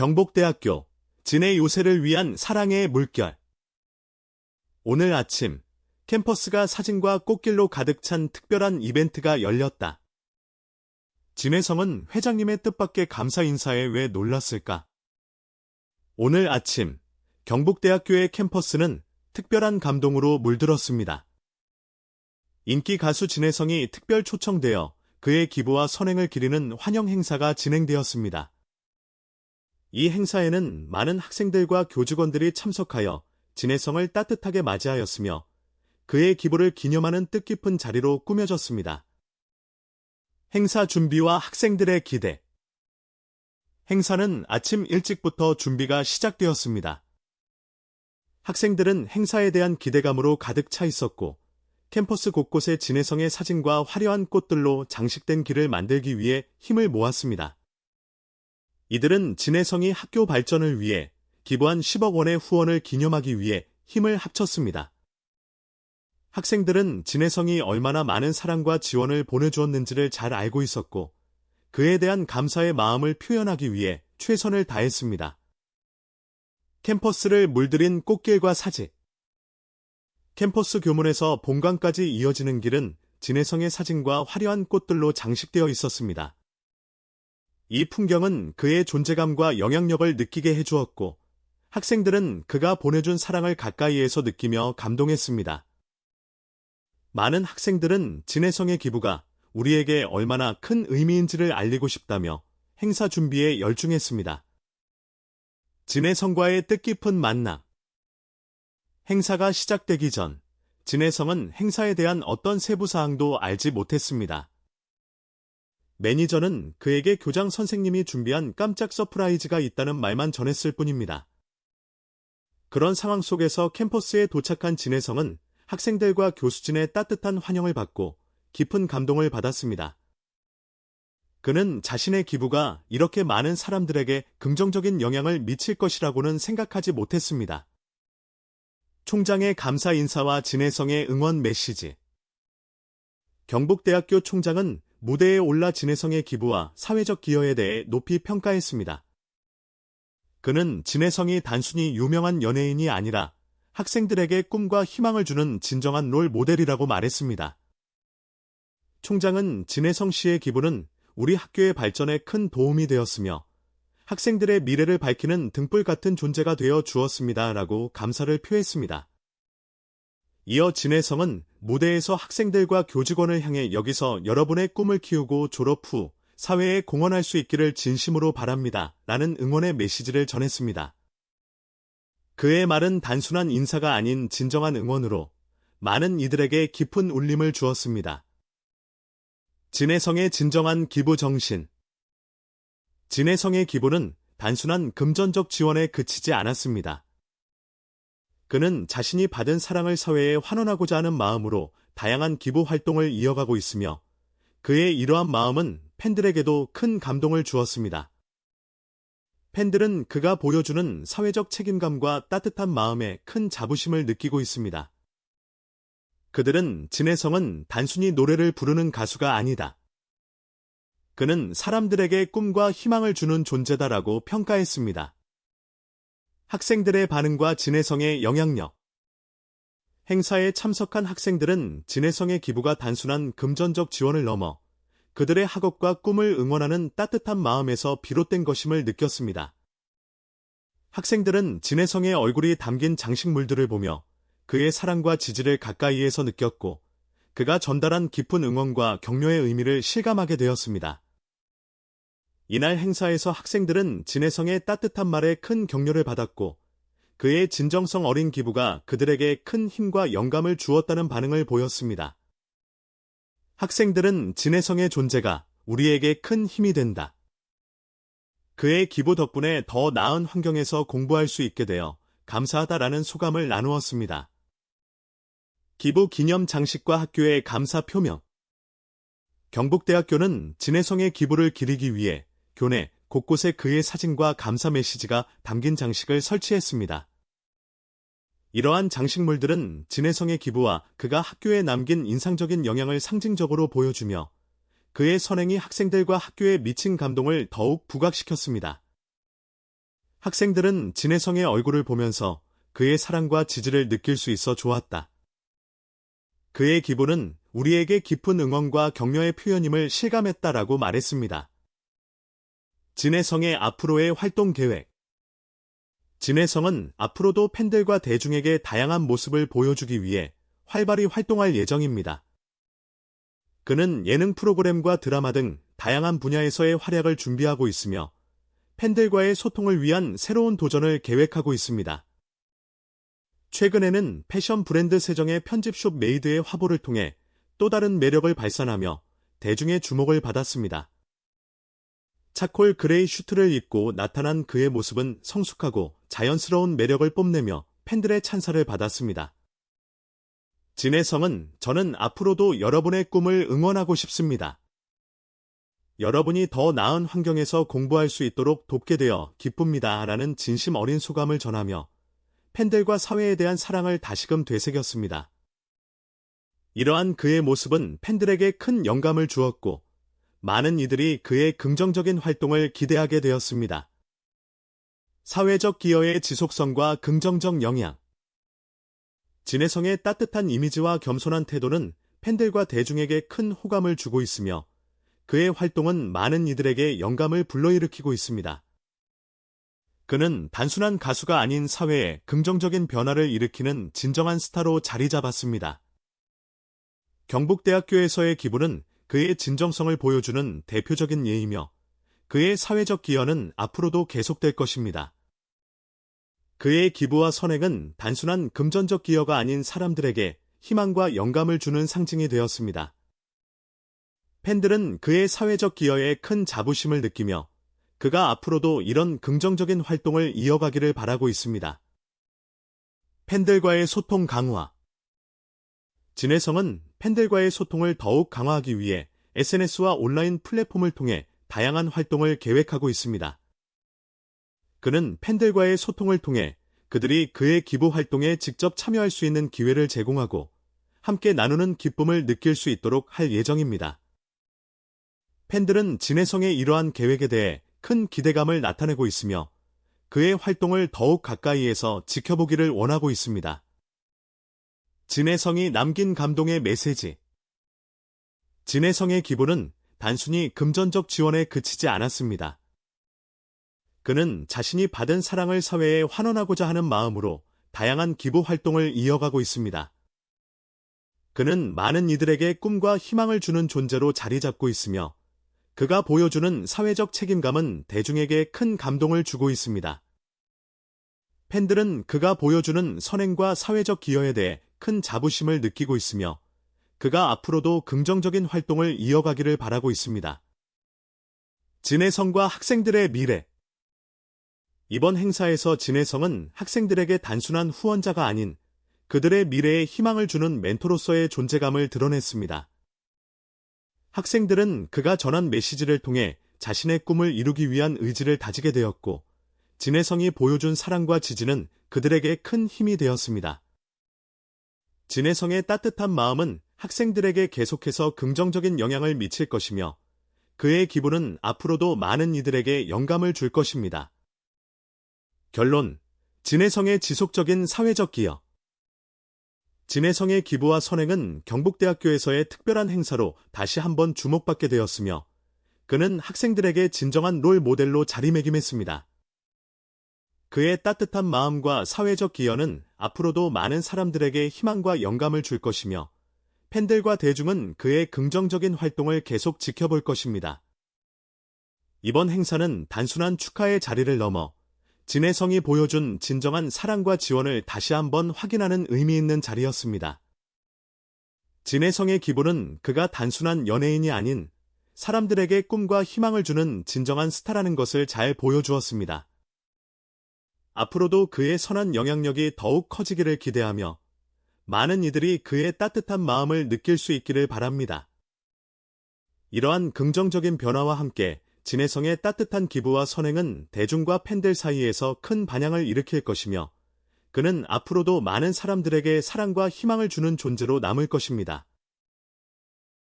경복대학교 진해 요새를 위한 사랑의 물결 오늘 아침 캠퍼스가 사진과 꽃길로 가득 찬 특별한 이벤트가 열렸다. 진해성은 회장님의 뜻밖의 감사 인사에 왜 놀랐을까? 오늘 아침 경북대학교의 캠퍼스는 특별한 감동으로 물들었습니다. 인기 가수 진해성이 특별 초청되어 그의 기부와 선행을 기리는 환영 행사가 진행되었습니다. 이 행사에는 많은 학생들과 교직원들이 참석하여 진해성을 따뜻하게 맞이하였으며 그의 기부를 기념하는 뜻깊은 자리로 꾸며졌습니다. 행사 준비와 학생들의 기대 행사는 아침 일찍부터 준비가 시작되었습니다. 학생들은 행사에 대한 기대감으로 가득 차 있었고 캠퍼스 곳곳에 진해성의 사진과 화려한 꽃들로 장식된 길을 만들기 위해 힘을 모았습니다. 이들은 진해성이 학교 발전을 위해 기부한 10억 원의 후원을 기념하기 위해 힘을 합쳤습니다. 학생들은 진해성이 얼마나 많은 사랑과 지원을 보내주었는지를 잘 알고 있었고 그에 대한 감사의 마음을 표현하기 위해 최선을 다했습니다. 캠퍼스를 물들인 꽃길과 사진 캠퍼스 교문에서 본관까지 이어지는 길은 진해성의 사진과 화려한 꽃들로 장식되어 있었습니다. 이 풍경은 그의 존재감과 영향력을 느끼게 해주었고 학생들은 그가 보내준 사랑을 가까이에서 느끼며 감동했습니다. 많은 학생들은 진해성의 기부가 우리에게 얼마나 큰 의미인지를 알리고 싶다며 행사 준비에 열중했습니다. 진해성과의 뜻깊은 만남 행사가 시작되기 전 진해성은 행사에 대한 어떤 세부 사항도 알지 못했습니다. 매니저는 그에게 교장 선생님이 준비한 깜짝 서프라이즈가 있다는 말만 전했을 뿐입니다. 그런 상황 속에서 캠퍼스에 도착한 진해성은 학생들과 교수진의 따뜻한 환영을 받고 깊은 감동을 받았습니다. 그는 자신의 기부가 이렇게 많은 사람들에게 긍정적인 영향을 미칠 것이라고는 생각하지 못했습니다. 총장의 감사 인사와 진해성의 응원 메시지. 경북대학교 총장은 무대에 올라 진해성의 기부와 사회적 기여에 대해 높이 평가했습니다. 그는 진해성이 단순히 유명한 연예인이 아니라 학생들에게 꿈과 희망을 주는 진정한 롤 모델이라고 말했습니다. 총장은 진해성 씨의 기부는 우리 학교의 발전에 큰 도움이 되었으며 학생들의 미래를 밝히는 등불 같은 존재가 되어 주었습니다 라고 감사를 표했습니다. 이어 진해성은 무대에서 학생들과 교직원을 향해 여기서 여러분의 꿈을 키우고 졸업 후 사회에 공헌할 수 있기를 진심으로 바랍니다. 라는 응원의 메시지를 전했습니다. 그의 말은 단순한 인사가 아닌 진정한 응원으로 많은 이들에게 깊은 울림을 주었습니다. 진해성의 진정한 기부 정신 진해성의 기부는 단순한 금전적 지원에 그치지 않았습니다. 그는 자신이 받은 사랑을 사회에 환원하고자 하는 마음으로 다양한 기부 활동을 이어가고 있으며 그의 이러한 마음은 팬들에게도 큰 감동을 주었습니다. 팬들은 그가 보여주는 사회적 책임감과 따뜻한 마음에 큰 자부심을 느끼고 있습니다. 그들은 진해성은 단순히 노래를 부르는 가수가 아니다. 그는 사람들에게 꿈과 희망을 주는 존재다라고 평가했습니다. 학생들의 반응과 진해성의 영향력 행사에 참석한 학생들은 진해성의 기부가 단순한 금전적 지원을 넘어 그들의 학업과 꿈을 응원하는 따뜻한 마음에서 비롯된 것임을 느꼈습니다. 학생들은 진해성의 얼굴이 담긴 장식물들을 보며 그의 사랑과 지지를 가까이에서 느꼈고 그가 전달한 깊은 응원과 격려의 의미를 실감하게 되었습니다. 이날 행사에서 학생들은 진해성의 따뜻한 말에 큰 격려를 받았고 그의 진정성 어린 기부가 그들에게 큰 힘과 영감을 주었다는 반응을 보였습니다. 학생들은 진해성의 존재가 우리에게 큰 힘이 된다. 그의 기부 덕분에 더 나은 환경에서 공부할 수 있게 되어 감사하다라는 소감을 나누었습니다. 기부 기념 장식과 학교의 감사 표명 경북대학교는 진해성의 기부를 기리기 위해 교내 곳곳에 그의 사진과 감사 메시지가 담긴 장식을 설치했습니다. 이러한 장식물들은 진해성의 기부와 그가 학교에 남긴 인상적인 영향을 상징적으로 보여주며 그의 선행이 학생들과 학교에 미친 감동을 더욱 부각시켰습니다. 학생들은 진혜성의 얼굴을 보면서 그의 사랑과 지지를 느낄 수 있어 좋았다. 그의 기분은 우리에게 깊은 응원과 격려의 표현임을 실감했다라고 말했습니다. 진혜성의 앞으로의 활동 계획 진혜성은 앞으로도 팬들과 대중에게 다양한 모습을 보여주기 위해 활발히 활동할 예정입니다. 그는 예능 프로그램과 드라마 등 다양한 분야에서의 활약을 준비하고 있으며 팬들과의 소통을 위한 새로운 도전을 계획하고 있습니다. 최근에는 패션 브랜드 세정의 편집숍 메이드의 화보를 통해 또 다른 매력을 발산하며 대중의 주목을 받았습니다. 차콜 그레이 슈트를 입고 나타난 그의 모습은 성숙하고 자연스러운 매력을 뽐내며 팬들의 찬사를 받았습니다. 진혜성은 저는 앞으로도 여러분의 꿈을 응원하고 싶습니다. 여러분이 더 나은 환경에서 공부할 수 있도록 돕게 되어 기쁩니다. 라는 진심 어린 소감을 전하며 팬들과 사회에 대한 사랑을 다시금 되새겼습니다. 이러한 그의 모습은 팬들에게 큰 영감을 주었고 많은 이들이 그의 긍정적인 활동을 기대하게 되었습니다. 사회적 기여의 지속성과 긍정적 영향 진혜성의 따뜻한 이미지와 겸손한 태도는 팬들과 대중에게 큰 호감을 주고 있으며 그의 활동은 많은 이들에게 영감을 불러일으키고 있습니다. 그는 단순한 가수가 아닌 사회에 긍정적인 변화를 일으키는 진정한 스타로 자리 잡았습니다. 경북대학교에서의 기부는 그의 진정성을 보여주는 대표적인 예이며 그의 사회적 기여는 앞으로도 계속될 것입니다. 그의 기부와 선행은 단순한 금전적 기여가 아닌 사람들에게 희망과 영감을 주는 상징이 되었습니다. 팬들은 그의 사회적 기여에 큰 자부심을 느끼며 그가 앞으로도 이런 긍정적인 활동을 이어가기를 바라고 있습니다. 팬들과의 소통 강화 진혜성은 팬들과의 소통을 더욱 강화하기 위해 SNS와 온라인 플랫폼을 통해 다양한 활동을 계획하고 있습니다. 그는 팬들과의 소통을 통해 그들이 그의 기부 활동에 직접 참여할 수 있는 기회를 제공하고 함께 나누는 기쁨을 느낄 수 있도록 할 예정입니다. 팬들은 진혜성의 이러한 계획에 대해 큰 기대감을 나타내고 있으며 그의 활동을 더욱 가까이에서 지켜보기를 원하고 있습니다. 진혜성이 남긴 감동의 메시지. 진혜성의 기부는 단순히 금전적 지원에 그치지 않았습니다. 그는 자신이 받은 사랑을 사회에 환원하고자 하는 마음으로 다양한 기부 활동을 이어가고 있습니다. 그는 많은 이들에게 꿈과 희망을 주는 존재로 자리 잡고 있으며 그가 보여주는 사회적 책임감은 대중에게 큰 감동을 주고 있습니다. 팬들은 그가 보여주는 선행과 사회적 기여에 대해 큰 자부심을 느끼고 있으며 그가 앞으로도 긍정적인 활동을 이어가기를 바라고 있습니다. 진혜성과 학생들의 미래 이번 행사에서 진혜성은 학생들에게 단순한 후원자가 아닌 그들의 미래에 희망을 주는 멘토로서의 존재감을 드러냈습니다. 학생들은 그가 전한 메시지를 통해 자신의 꿈을 이루기 위한 의지를 다지게 되었고, 진혜성이 보여준 사랑과 지지는 그들에게 큰 힘이 되었습니다. 진혜성의 따뜻한 마음은 학생들에게 계속해서 긍정적인 영향을 미칠 것이며 그의 기부는 앞으로도 많은 이들에게 영감을 줄 것입니다. 결론, 진혜성의 지속적인 사회적 기여. 진혜성의 기부와 선행은 경북대학교에서의 특별한 행사로 다시 한번 주목받게 되었으며 그는 학생들에게 진정한 롤 모델로 자리매김했습니다. 그의 따뜻한 마음과 사회적 기여는 앞으로도 많은 사람들에게 희망과 영감을 줄 것이며 팬들과 대중은 그의 긍정적인 활동을 계속 지켜볼 것입니다. 이번 행사는 단순한 축하의 자리를 넘어 진혜성이 보여준 진정한 사랑과 지원을 다시 한번 확인하는 의미 있는 자리였습니다. 진혜성의 기부는 그가 단순한 연예인이 아닌 사람들에게 꿈과 희망을 주는 진정한 스타라는 것을 잘 보여주었습니다. 앞으로도 그의 선한 영향력이 더욱 커지기를 기대하며 많은 이들이 그의 따뜻한 마음을 느낄 수 있기를 바랍니다. 이러한 긍정적인 변화와 함께 진혜성의 따뜻한 기부와 선행은 대중과 팬들 사이에서 큰 반향을 일으킬 것이며 그는 앞으로도 많은 사람들에게 사랑과 희망을 주는 존재로 남을 것입니다.